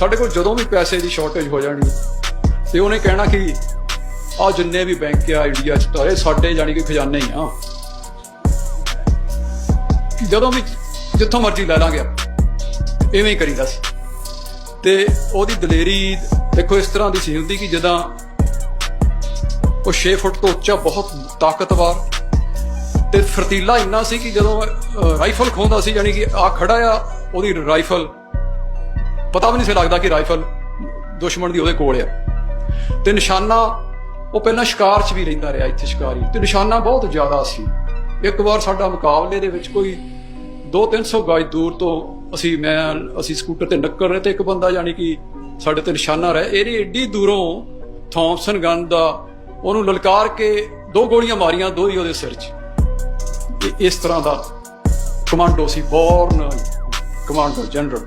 ਸਾਡੇ ਕੋਲ ਜਦੋਂ ਵੀ ਪੈਸੇ ਦੀ ਸ਼ਾਰਟੇਜ ਹੋ ਜਾਣੀ ਤੇ ਉਹਨੇ ਕਹਿਣਾ ਕਿ ਆ ਜਿੰਨੇ ਵੀ ਬੈਂਕ ਆ, ਇੰਡੀਆ ਚ ਤਾਰੇ ਸਾਡੇ ਜਾਨੀ ਕਿ ਖਜ਼ਾਨੇ ਹੀ ਆ। ਜਦੋਂ ਵੀ ਜਿੱਥੋਂ ਮਰਜ਼ੀ ਲੈ ਲਾਂਗੇ ਇਵੇਂ ਹੀ ਕਰੀਦਾ ਸੀ। ਤੇ ਉਹਦੀ ਦਲੇਰੀ ਦੇਖੋ ਇਸ ਤਰ੍ਹਾਂ ਦੀ ਸੀ ਹੁੰਦੀ ਕਿ ਜਦਾਂ ਉਹ 6 ਫੁੱਟ ਤੋਂ ਉੱਚਾ ਬਹੁਤ ਤਾਕਤਵਰ ਤੇ ਫਰਤੀਲਾ ਇੰਨਾ ਸੀ ਕਿ ਜਦੋਂ ਰਾਈਫਲ ਖੋਂਦਾ ਸੀ ਯਾਨੀ ਕਿ ਆ ਖੜਾ ਆ, ਉਹਦੀ ਰਾਈਫਲ ਪਤਾ ਵੀ ਨਹੀਂ ਸੀ ਲੱਗਦਾ ਕਿ ਰਾਈਫਲ ਦੁਸ਼ਮਣ ਦੀ ਉਹਦੇ ਕੋਲ ਆ। ਤੇ ਨਿਸ਼ਾਨਾ, ਉਹ ਪਹਿਲਾਂ ਸ਼ਿਕਾਰ 'ਚ ਵੀ ਰਹਿੰਦਾ ਰਿਹਾ ਇੱਥੇ ਸ਼ਿਕਾਰੀ। ਤੇ ਨਿਸ਼ਾਨਾ ਬਹੁਤ ਜ਼ਿਆਦਾ ਸੀ। ਇੱਕ ਵਾਰ ਸਾਡਾ ਮੁਕਾਬਲੇ ਦੇ ਵਿੱਚ ਕੋਈ 2-300 ਗਜ ਦੂਰ ਤੋਂ ਅਸੀਂ, ਮੈਂ, ਅਸੀਂ ਸਕੂਟਰ ਤੇ ਨੱਕਰ ਰਹੇ ਤੇ ਇੱਕ ਬੰਦਾ ਯਾਨੀ ਕਿ ਸਾਡੇ ਤੇ ਨਿਸ਼ਾਨਾ ਰਿਹਾ। ਇਹਦੀ ਏਡੀ ਦੂਰੋਂ ਥੌਮਸਨ ਗਨ ਦਾ ਉਹਨੂੰ ਲਲਕਾਰ ਕੇ ਦੋ ਗੋਲੀਆਂ ਮਾਰੀਆਂ, ਦੋ ਹੀ ਉਹਦੇ ਸਿਰ 'ਚ। ਇਹ ਇਸ ਤਰ੍ਹਾਂ ਦਾ ਕਮਾਂਡੋ ਸੀ, ਬੋਰਨ ਕਮਾਂਡੋ ਜਨਰਲ।